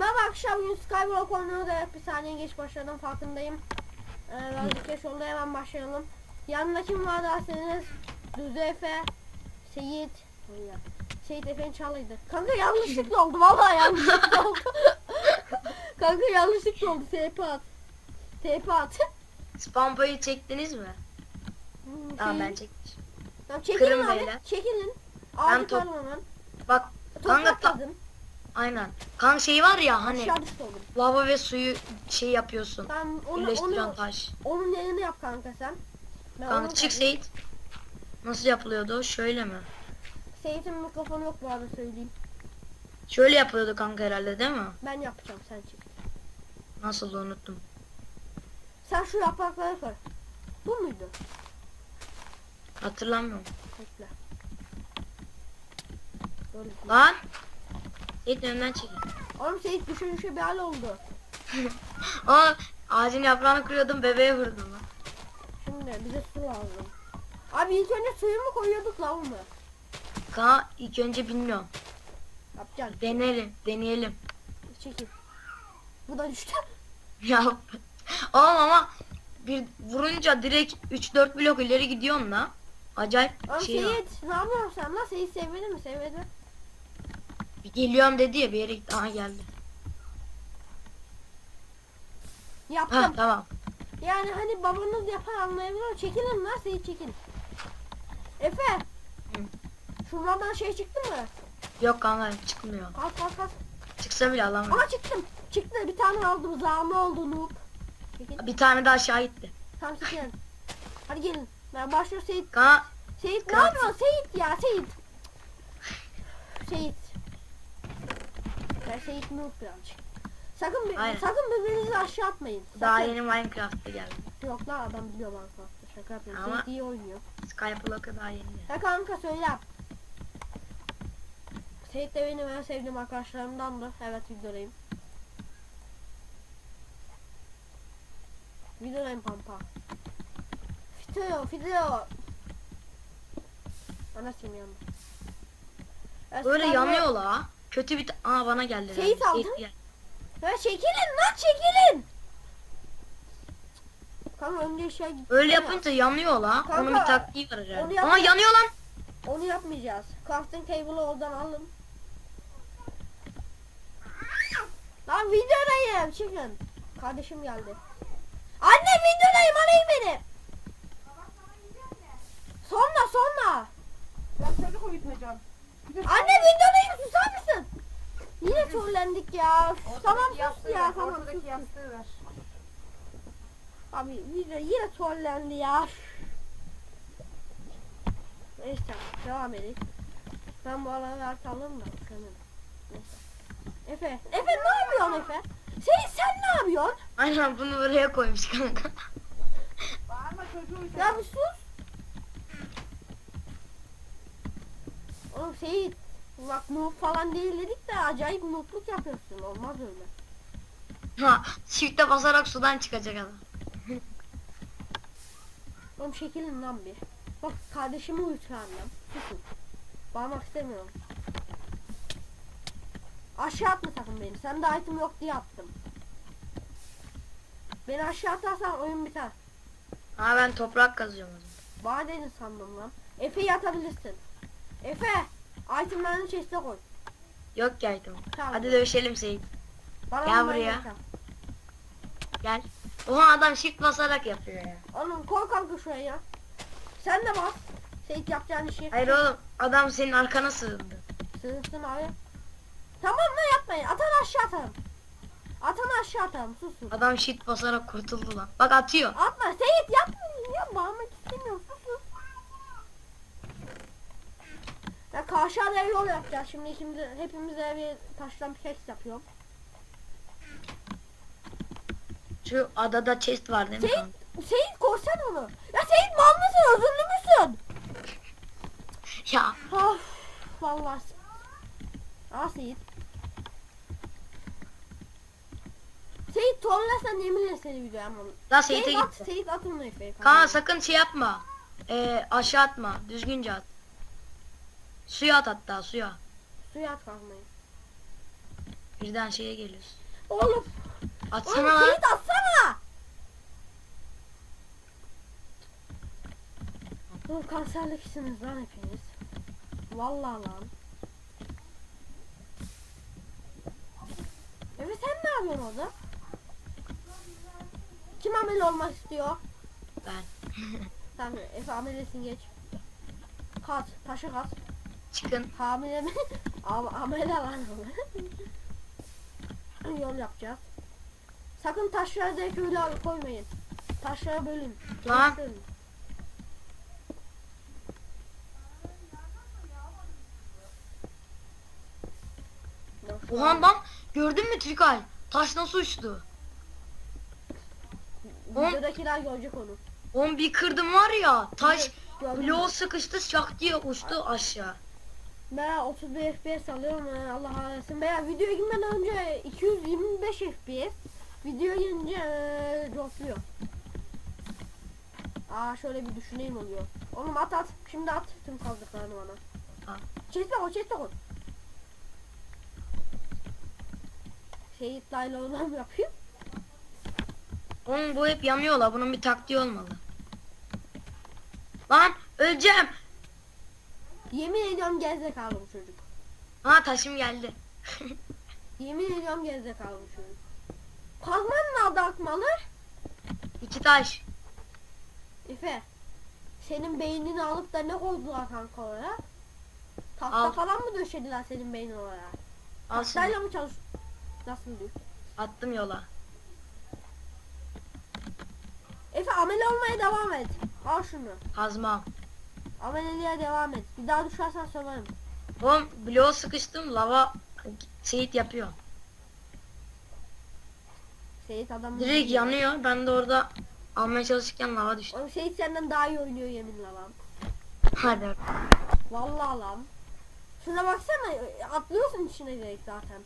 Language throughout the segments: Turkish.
Ben akşam bugün Skyblock oynuyordu. Evet, bir saniye geç başladım farkındayım. Ee, birazcık geç oldu hemen başlayalım. Yanında kim var derseniz Düzü Efe, Seyit. Seyit Efe'nin çalıydı. Kanka yanlışlıkla oldu vallahi yanlışlıkla oldu. Kanka yanlışlıkla oldu. TP at. TP at. Spampayı çektiniz mi? Hmm, Tamam ben Seyit- çektim. Tamam, çekilin Kırın abi. beyler. Çekilin. Ağacı top- kırmadan. Bak kanka Toprak kazın. Aynen. Kan şey var ya hani lava ve suyu şey yapıyorsun. Tamam onu, Birleştiren onu, taş. onun yerini yap kanka sen. Ben Kanka çık. Seyit. Nasıl yapılıyordu? Şöyle mi? Seyit'in mikrofonu yok bu arada söyleyeyim. Şöyle yapılıyordu kanka herhalde değil mi? Ben yapacağım sen çık. Nasıl unuttum. Sen şu yaprakları kır. Bu muydu? Hatırlamıyorum. Bekle. Böyle. Lan. Seyit önünden çekil. Oğlum Seyit düşe düşe bir hal oldu. Aa ağacın yaprağını kırıyordum bebeğe vurdum lan. Şimdi bize su lazım. Abi ilk önce suyu mu koyuyorduk lav mı? Kanka ilk önce bilmiyorum. Yapacaksın. Deneyelim. Deneyelim. Çekil. Bu da düştü. Ya oğlum ama bir vurunca direkt 3-4 blok ileri gidiyorsun la. Acayip Oğlum şey var. Seyit ne yapıyorsun sen lan? Seyit sevmedi mi? Sevmedi. Geliyorum dedi ya bir yere gitti. Aha geldi. Yaptım. Ha tamam. Yani hani babanız yapar anlayabiliyor. Çekilin lan Seyit çekil. Efe. Şunlardan şey çıktı mı? Yok kanka çıkmıyor. Kalk kalk kalk. Çıksa bile alamıyorum. Aha çıktım. Çıktı bir tane aldım. Zame oldu noob. Çekil. Bir tane daha aşağı gitti. Tamam çekilin. Hadi gelin. Ben başlıyor Seyit. Kanka Seyit ne yapıyorsun Seyit ya Seyit. Seyit. Ben Seyit noob birazcık. Sakın Aynen. sakın birbirinizi aşağı atmayın. Sakın. daha yeni Minecraft'a geldi. Yok lan adam biliyor Minecraft'ta. Şaka yapıyorum. Ama- Seyit iyi oynuyor. Skyblock'a daha yeni geldi. Ya kanka söyle. Seyit de benim en sevdiğim arkadaşlarımdandır. Evet videodayım. Videodayım pampa. Video video. Anasıyım yandı. Ya Böyle yanıyor la. Kötü bir... Aa bana geldi. Seyit lan. Ya çekilin lan çekilin. Kanka önce şey. Öyle yapınca yanıyor la. Kanka, Onun bir taktiği var herhalde. onu yap- Aa yanıyor lan. Onu yapmayacağız. Crafting table'ı oradan alın. Lan videodayım çıkın. Kardeşim geldi. Anne videodayım arayın beni. Sonra sonra. Ben çocuk uyutacağım. Anne videodayım susar mısın? Yine trollendik ya. Tamam sus ya ver, tamam sus. Ortadaki sus. yastığı ver. Abi video yine trollendi ya. Neyse devam edelim. Ben bu aralar artalım da. bakalım. Neyse. Efe. Efe ne yapıyorsun Efe? Sen, sen ne yapıyorsun? Aynen bunu buraya koymuş kanka. Bağırma çocuğu. Ya bir sus. Oğlum Seyit. Bak noob falan değil dedik de acayip noobluk yapıyorsun. Olmaz öyle. Ha çifte basarak sudan çıkacak adam. Oğlum çekilin lan bir. Bak kardeşimi uyutuyorum lan. Susun. Bağırmak istemiyorum. Aşağı atma sakın beni. Sen de item yok diye attım. Beni aşağı atarsan oyun biter. Ha ben toprak kazıyorum o zaman. Dedin sandım lan. Efe'yi atabilirsin. Efe! Itemlerini chest'e koy. Yok ki item. Tamam. Hadi dövüşelim Seyit. Bana Gel buraya. Gel. Oha adam shift basarak yapıyor ya. Oğlum koy kanka şuraya ya. Sen de bas. Seyit yapacağın işi. Hayır oğlum adam senin arkana sığındı. Sığınsın abi. Tamam mı yapmayın. Atan aşağı atalım. Atan aşağı atalım. Susun. Adam shift basarak kurtuldu lan. Bak atıyor. Atma Seyit yapmayın ya. Bağırmak istemiyorum. Susun. Ya karşı adaya yol yapacağız. Şimdi ikimiz, hepimiz evi taştan pickaxe yapıyorum. Şu adada chest var değil mi Seyit? Seyit korsan onu. Ya Seyit mal mısın? Özürlü müsün? Ya Of vallahi. Aa Seyit. Seyit torlasan yeminle seni videoya ama. la Seyit'e Seyit at, gitti. Seyit at onu. Kaan sakın şey yapma. Ee, aşağı atma. Düzgünce at. Suya at hatta suya. Suya at kalmayı. Birden şeye geliyorsun. Oğlum. Atsana Oğlum lan. Seyit atsana. Oğlum kanserliksiniz lan hepiniz. Vallahi lan. Evet sen ne yapıyorsun orada? Kim amel olmak istiyor? Ben. Tamam Efe amelesin geç. Kat, taşı kat. Çıkın. Hamile mi? Am amele lan onu. Yol yapacağız. Sakın taşları direkt öyle koymayın. Taşları bölün. Lan. Bölün. Oha lan gördün mü Trikal? Taş nasıl uçtu? Videodakiler görecek onu. Oğlum bir kırdım var ya. Taş bloğu sıkıştı şak diye uçtu aşağı. Ben 31 FPS alıyorum Allah kahretsin. Ben videoya girmeden önce 225 FPS. Videoya gelince ee, dropluyor. Aa şöyle bir düşüneyim oluyor. Oğlum at at. Şimdi at tüm kazdıklarını bana. Chest'e koy chest'e koy. Şehit dayla olan yapıyor. Oğlum bu hep yanıyor la. Bunun bir taktiği olmalı. Lan öleceğim. Yemin ediyorum gerizekalı bu çocuk. Ha taşım geldi. Yemin ediyorum gerizekalı bu çocuk. Kazmanın adı akmalı. İki taş. Efe. Senin beynini alıp da ne koydular kanka oraya? Tahta Al. falan mı döşediler senin beynin oraya? Al. Tahtayla mı çalış? Nasıl diyor? Attım yola. Efe amele olmaya devam et. Al şunu. Kazmam. Ameleliğe devam et. Bir daha düşersen söverim. Oğlum bloğu sıkıştım lava Seyit yapıyor. Seyit adam. Direkt yanıyor. Ben de orada almaya çalışırken lava düştü. Oğlum Seyit senden daha iyi oynuyor yeminle lan. Hadi. Vallahi lan. Şuna baksana atlıyorsun içine direkt zaten.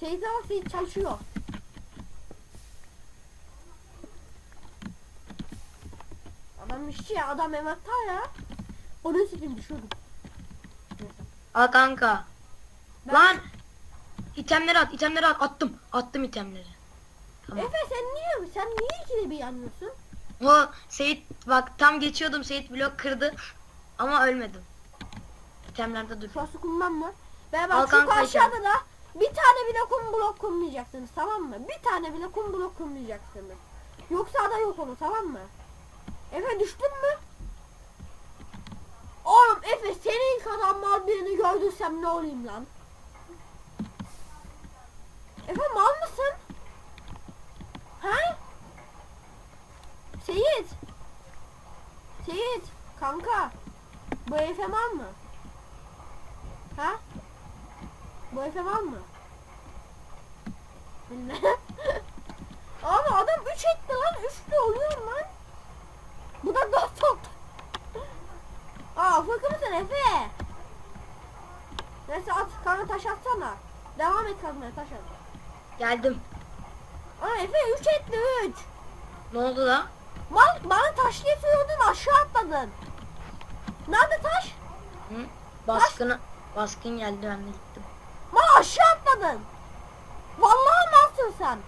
Seyit'e bak Seyit çalışıyor. Adam işçi ya adam emektar ya. Sikimi düşürdüm. Neyse. Al kanka. Ben- Lan itemleri at, itemleri at. Attım. Attım itemleri. Tamam. Efe sen niye sen niye ikide bir yanıyorsun? O Seyit bak tam geçiyordum. Seyit blok kırdı. Ama ölmedim. İtemlerde dur. Şurası kumdan mı? Ben Al bak şu aşağıda da bir tane bile kum blok kumlayacaksınız tamam mı? Bir tane bile kum blok kumlayacaksınız. Yoksa da yok onu tamam mı? Efe düştün mü? Oğlum Efe senin kadar mal birini gördüysem ne olayım lan? Efe mal mısın? Ha? Seyit. Seyit. Kanka. Bu Efe mal mı? Ha? Bu Efe var mı? Abi adam 3 etti lan. 3 de oluyor lan. Bu da 4 oldu. Aa fırkı mısın Efe? Neyse at kanka taş atsana. Devam et kazmaya taş at. Geldim. Aa Efe 3 etti 3. Ne oldu da? Mal bana taş getiriyordun aşağı atladın. Nerede taş? Hı? Baskını baskın geldi ben de gittim. Mal aşağı atladın. Vallahi nasılsın sen?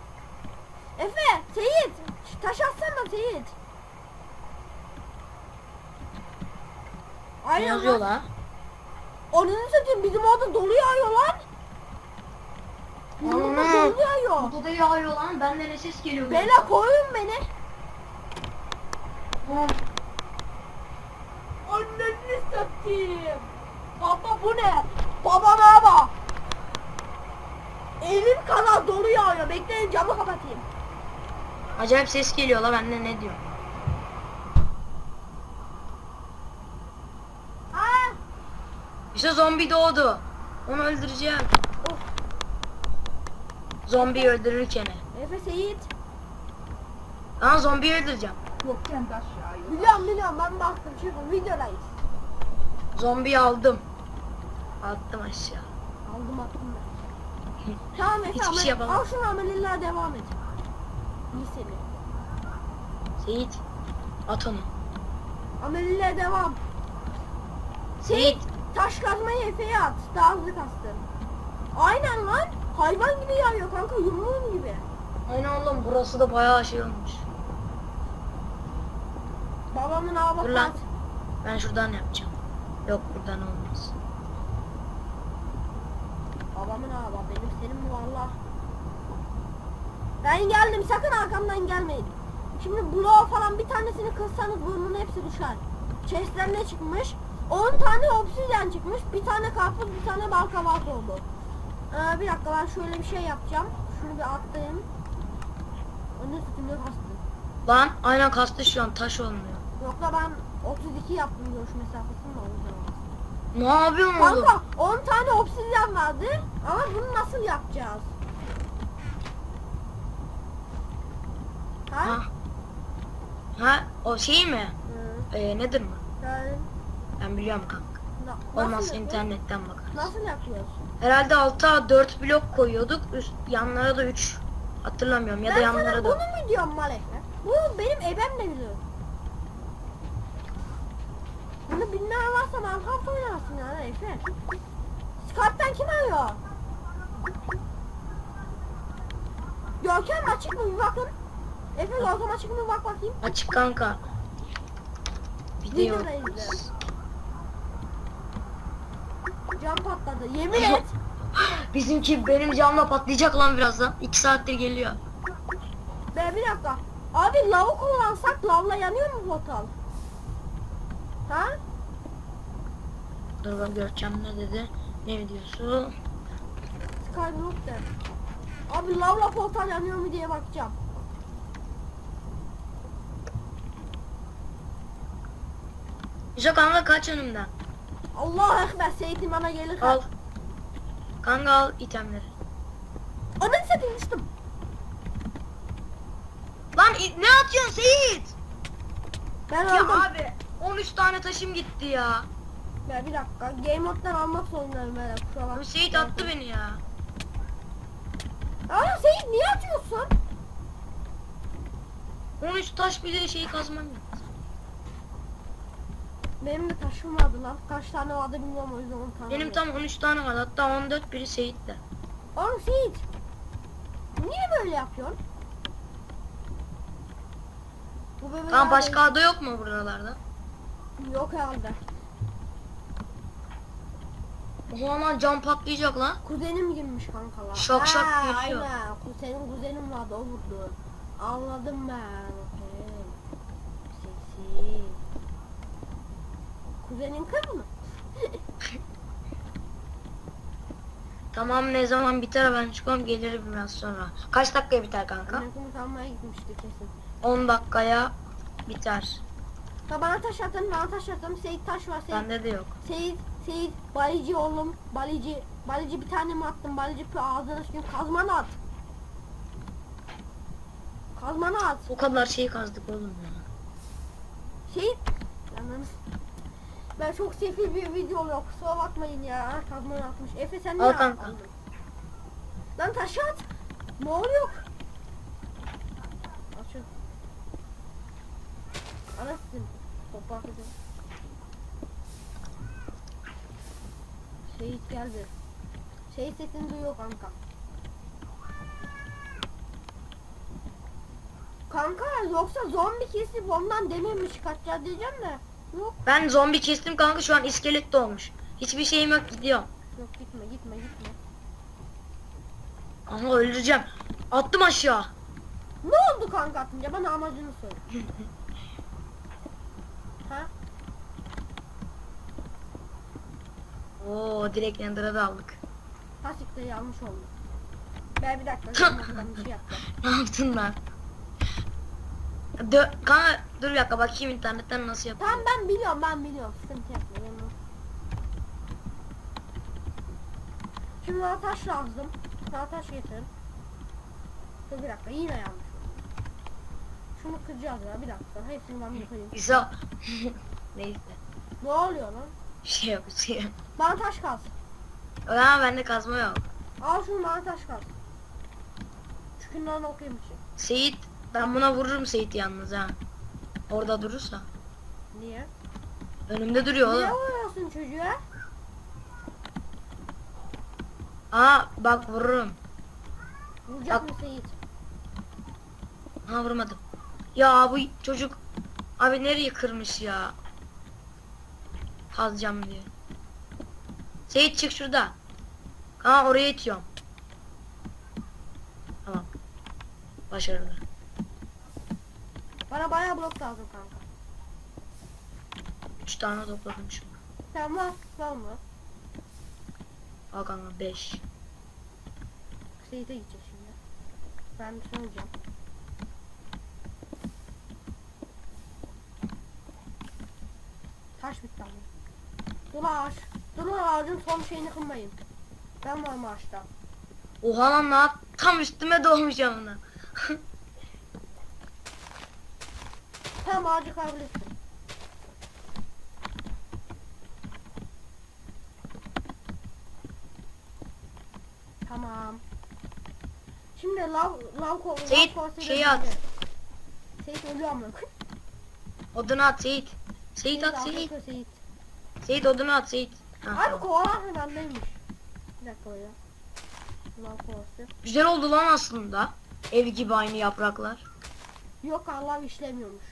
Efe, Seyit. Taş atsana Seyit. Ne Aynen yazıyor lan. la? Onun satayım bizim orada dolu yağıyor lan. Bizim orada Ana. dolu yağıyor. Odada yağıyor lan. Benden ne ses geliyor? Bela koyun beni. Oğlum, Anneni satayım. Baba bu ne? Baba baba. Elim kadar dolu yağıyor. Bekleyin camı kapatayım. Acayip ses geliyor la benden ne diyor? Aa, İşte zombi doğdu. Onu öldüreceğim. Of. Zombiyi öldürürken. Efe Seyit. Lan zombiyi öldüreceğim. Yok kendi aşağı yok. Biliyorum biliyorum ben baktım çünkü videodayız. Zombiyi aldım. Attım aşağı. Aldım attım ben. Tamam Efe Hiçbir şey yapamam. al şunu ameliyatlara devam et. İyi seni. Seyit. At onu. Ameliyatlara devam. Seyit. Taş kazmayı Efe'ye at. Daha hızlı kastın. Aynen lan. Hayvan gibi yağıyor kanka yumruğun gibi. Aynen oğlum burası da bayağı şey olmuş. Babamın hava Dur lan. Ben şuradan yapacağım. Yok buradan olmaz. Babamın hava benim senin mi valla? Ben geldim sakın arkamdan gelmeyin. Şimdi bloğa falan bir tanesini kırsanız burnun hepsi düşer. Chest'ten ne çıkmış? 10 tane obsidyen çıkmış. Bir tane karpuz bir tane bal oldu. Ee, bir dakika ben şöyle bir şey yapacağım. Şunu bir atlayayım. Onun üstünde kastım. Lan aynen kastı şu an taş olmuyor. Yoksa ben 32 yaptım görüş mesafesini de o yüzden olmaz. Ne yapıyorsun oğlum? Kanka 10 tane obsidyen vardı ama bunu nasıl yapacağız? Ha? Ha. Ha o şey mi? Hı. Ee, nedir mi? Yani Ben biliyorum kanka. na- nasıl, internetten bakarız. nasıl yapıyorsun? Herhalde alta 4 blok koyuyorduk. Üst, yanlara da 3. Hatırlamıyorum ya da ben yanlara da. bunu mu diyorum Malek'le? Bu benim ebem de biliyor. Bunu bilmeyen varsa Minecraft oynarsın yani Efe. Skype'den kim arıyor? Görkem açık mı bir bakın. Efe Görkem açık mı bak bakayım. Açık kanka. Video. Videoda izle. Cam patladı. Yemin et. Bizimki benim camla patlayacak lan birazdan. 2 saattir geliyor. Be bir dakika. Abi lavı kullansak lavla yanıyor mu portal? Ha? Dur bak Görkem ne dedi? Ne videosu? Skyblock de. Abi lavla portal yanıyor mu diye bakacağım. Güzel kanka kaç önümden. Allah ekber Seyit'im bana gelir. Al. Kanka al itemleri. Ananı satayım düştüm. Lan i- ne atıyorsun Seyit? Ben Ya aldım. abi 13 tane taşım gitti ya. Be bir dakika. Game moddan almak zorundayım ben. Kusura bakma. Abi Seyit attı beni ya. Aa Seyit niye atıyorsun? 13 taş bir de şey kazmam gitti. Benim de taşım vardı lan. Kaç tane vardı bilmiyorum o yüzden 10 tane. Benim tam 13 tane var hatta 14 biri Seyit'te. Oğlum Seyit. Niye böyle yapıyorsun? Bu Tamam başka ada yok mu buralarda? Yok herhalde. O zaman cam patlayacak lan. Kuzenim girmiş kankalar. Şak şak Ha, geçiyor. Aynen. Ku- Senin kuzenin vardı o vurdu. Anladım ben. Okey. Seksi. Kuzenin kız mı? Tamam ne zaman biter ben çıkıyorum gelirim biraz sonra. Kaç dakikaya biter kanka? Almaya gitmişti kesin. 10 dakikaya biter. Ya bana taş atın, bana taş atın. Seyit taş var. Seyit, Bende de yok. Seyit, Seyit, balıcı oğlum. Balıcı, balıcı bir tane mi attın? Balıcı bir ağzına sıkayım. Kazmanı at. Kazmanı at. O kadar şeyi kazdık oğlum ya. Şey Yalnız ben çok sefil bir video oluyor kusura bakmayın ya. Kazmayı atmış Efe sen niye Al kanka. aldın? Lan taşı at. Ne oluyor? Açın Anasın Toprak edin Şehit geldi. Şehit sesini duyuyor kanka. Kanka yoksa zombi kesip ondan demir mi çıkartacağız diyeceğim de. Yok Ben zombi kestim kanka şu an iskelet de olmuş. Hiçbir şeyim yok gidiyorum. yok gitme gitme gitme Ama öldüreceğim. Attım aşağı. Ne oldu kanka atınca bana amacını söyle Ha? Oo direkt Ender'a da aldık. Ha siktir yanlış oldu Ben bir dakika ben bir şey yapacağım ne yaptın lan? Dö kanka dur bir dakika bakayım internetten nasıl yapıyor. Tamam ben biliyorum ben biliyorum sıkıntı yapma yanım. Şimdi bana taş lazım Bana taş getirin Dur bir dakika yine yanlış Şunu kıracağız ya bir dakika hepsini ben bir kırayım İsa. Neyse. Ne oluyor lan? Bir şey yok bir şey yok. Bana taş kalsın Ama bende kazma yok. Al şunu bana taş kalsın Şundan okuyayım için Seyit ben buna vururum Seyit yalnız ha. Orada durursa. Niye? Önümde duruyor Niye oğlum. vuruyorsun çocuğa? Aa bak vururum. Vuracak mı Seyit? Ha vurmadım. Ya bu çocuk abi nereye kırmış ya? Kazacağım diye. Seyit çık şurada. Ha oraya itiyorum. Tamam. Başarılı. Bana bayağı blok lazım kanka. Üç tane topladım an. Sen var, var mı? Al kanka beş. Seyit'e gidecek şimdi. Ben bir şey olacağım. Taş bitti ama. Dur ağaç. Dur ağacın son şeyini kırmayın. Ben varım ağaçta. Oha lan ne yap? Tam üstüme doğmuş yanına. Tamam ağacı kırabilirsin. Tamam. Şimdi lav lav ko Seyit, şeyi at. Seyit ölüyor ama. Odunu at Seyit. Seyit at Seyit, Seyit. Seyit. Odunu at Seyit. Ha, Abi tamam. kovalar bendeymiş. Bir dakika ya. Lav kovası. Güzel oldu lan aslında. Ev gibi aynı yapraklar. Yok Allah işlemiyormuş.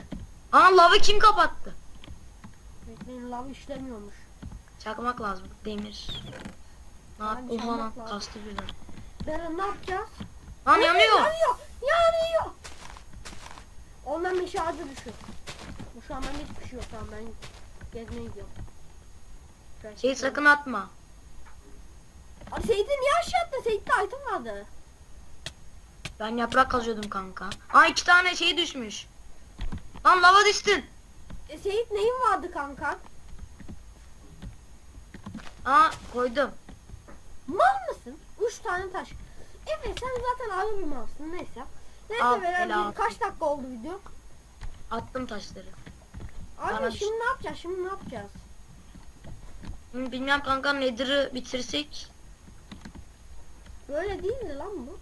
Aa lavı kim kapattı? Bekleyin lav işlemiyormuş. Çakmak lazım. Demir. Ne yap? Yani Oha lan kastı birden. Ben ne yapacağız? Lan yanıyor. Yanıyor. Yanıyor. Ondan bir şarjı düşün. Bu şu an bende hiçbir şey yok. Tamam ben gezmeye gidiyorum. Ben Seyit sakın atma. Abi Seyit'i niye aşağı attın? Seyit'te item vardı. Ben yaprak kazıyordum kanka. Aa iki tane şey düşmüş. Lan lava düştün. E, Seyit neyin vardı kanka? Aa koydum. Mal mısın? Üç tane taş. Evet sen zaten ağır bir malsın neyse. Neyse Al, beyler, hele al. kaç dakika oldu video? Attım taşları. Abi Bana şimdi ne yapacağız? Şimdi ne yapacağız? Hı, Bilmem kanka nedir'i bitirsek. Böyle değil mi lan bu?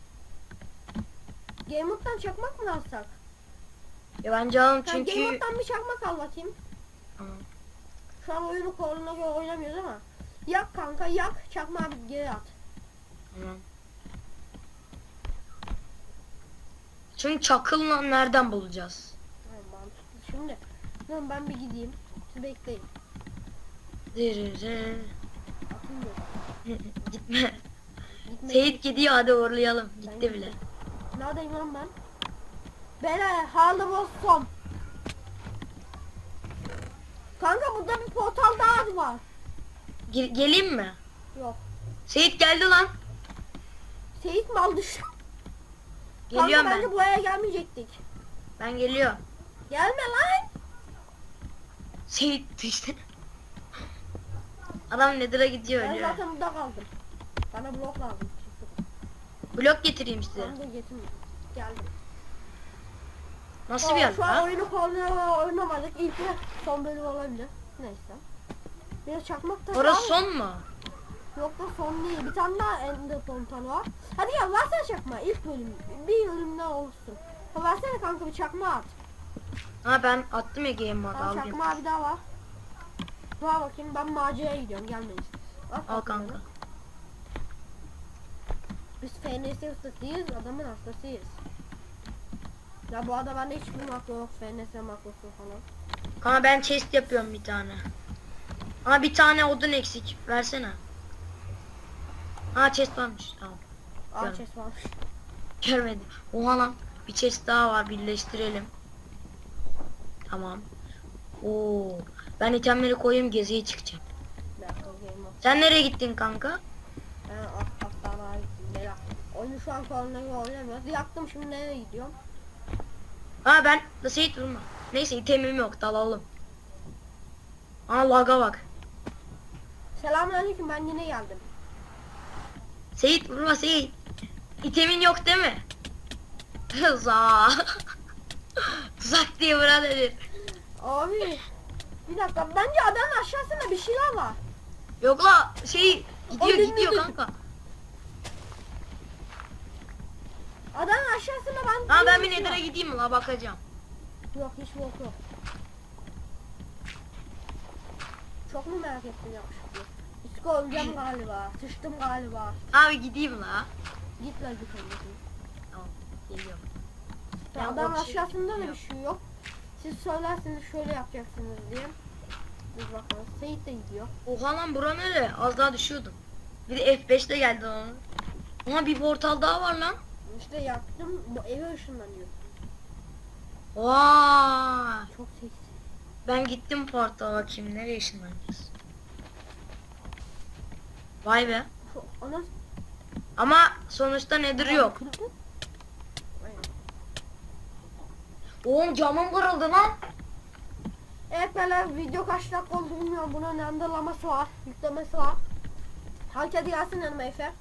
Game Mode'dan çakmak mı alsak? Ya bence alın Sen Game çünkü... Mode'dan bir çakmak al bakayım. Tamam. Şu an oyunu koruna göre oynamıyoruz ama. Yak kanka yak çakmağı bir geri at. Tamam. Çünkü çakılla nereden bulacağız? Tamam mantıklı. Şimdi dur ben bir gideyim. Siz bekleyin. Dırırı. Atın. Gitme. Gitme. Seyit gidiyor hadi uğurlayalım. Ben Gitti bile. Neredeyim lan ben? Beyler Harlem Boston. Kanka burada bir portal daha var. Ge- geleyim mi? Yok. Seyit geldi lan. Seyit mal düştü. Geliyorum Kanka ben. bence buraya gelmeyecektik. Ben geliyorum. Gelme lan. Seyit düştü. Adam Nether'a gidiyor Ben ölüyor. zaten burada kaldım. Bana blok lazım. Blok getireyim size. Ben de getirmedim. Geldim. Nasıl bir yer Şu an oyunu korna oynamadık. İlk ve son bölüm olabilir. Neyse. Bir çakmak taşı Orası al. son mu? Yok da son değil. Bir tane daha Ender Pontan var. Hadi gel versene çakma. İlk bölüm. Bir bölümden olsun. Ha, versene kanka bir çakma at. Ha ben attım mode Tamam aldım. çakma bir daha var. Dur bakayım ben maceraya gidiyorum. Gelmeyin. At Al bakayım kanka. bana. Biz FNS ustasıyız. Adamın hastasıyız. Ya bu arada bende hiçbir makro yok. FNS makrosu falan. Kanka ben chest yapıyorum bir tane. Ha bir tane odun eksik. Versene. Ha chest varmış. Tamam. Al Görmedim. chest varmış. Görmedim. Oha lan. Bir chest daha var. Birleştirelim. Tamam. Oo. Ben itemleri koyayım geziye çıkacağım. Bir dakika game mode. Sen nereye gittin kanka? Ben alt kattan daha gittim. Oyunu şu an koronayı oynamıyoruz. Yaktım şimdi nereye gidiyorum? Ha ben da Seyit vurma. Neyse itemim yok dalalım. Aa laga bak. Selamünaleyküm ben yine geldim. Seyit vurma Seyit. İtemin yok değil mi? Za. Tuzak diye buna denir. Abi. Bir dakika bence adanın aşağısında bir şeyler var. Yok la şey gidiyor Ay, gidiyor kanka. Adanın aşağısında ben... Ha ben bir. Nether'a gideyim mi la bakacağım. Yok hiç yok yok. Çok mu merak ettin yakışıklı? Isko öleceğim galiba. Sıçtım galiba. Abi gideyim la. Git lan git biliyorum. Ben Dağdan o şey aşağısında da bir şey yok. Siz söylerseniz şöyle yapacaksınız diye. Biz bakalım. Seyit de gidiyor. Oha lan bura nere? Az daha düşüyordum. Bir de F5'te geldi onun. Ama bir portal daha var lan. İşte yaptım. Bu eve ışınlanıyor. Vay. Çok seksi. Ben gittim portala bakayım nereye ışınlanacağız. Vay be. Şu ana Ama sonuçta nedir yok. Oğlum camım kırıldı lan. Evet beyler video kaç dakika oldu bilmiyorum. Bunun randırlaması var. Yüklemesi var. Herkes gelsin yanıma Efe.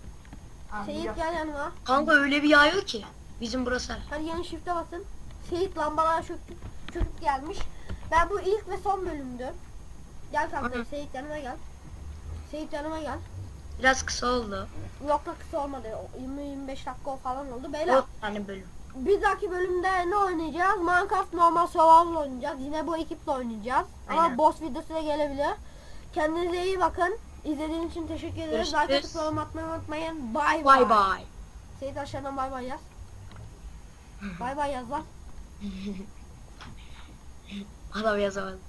Seyit gel yanıma. Kanka öyle bir yağıyor ki. Bizim burası. Hadi yeni shift'e basın. Seyit lambalara çöktü, çöküp gelmiş. Ben bu ilk ve son bölümdü. Gel kanka. Seyit yanıma gel. Seyit yanıma gel. Biraz kısa oldu. Yok da kısa olmadı. O 20-25 dakika falan oldu. Beyler 4 tane bölüm. bir dahaki bölümde ne oynayacağız? Minecraft normal survival oynayacağız. Yine bu ekiple oynayacağız. Ama Aynen. boss videosu da gelebilir. Kendinize iyi bakın. İzlediğiniz için teşekkür ederiz. Like atıp yorum atmayı unutmayın. Bye Bye bye. Seyit aşağıdan bay bay yaz. Bay bay yaz lan. Adam yazamadı.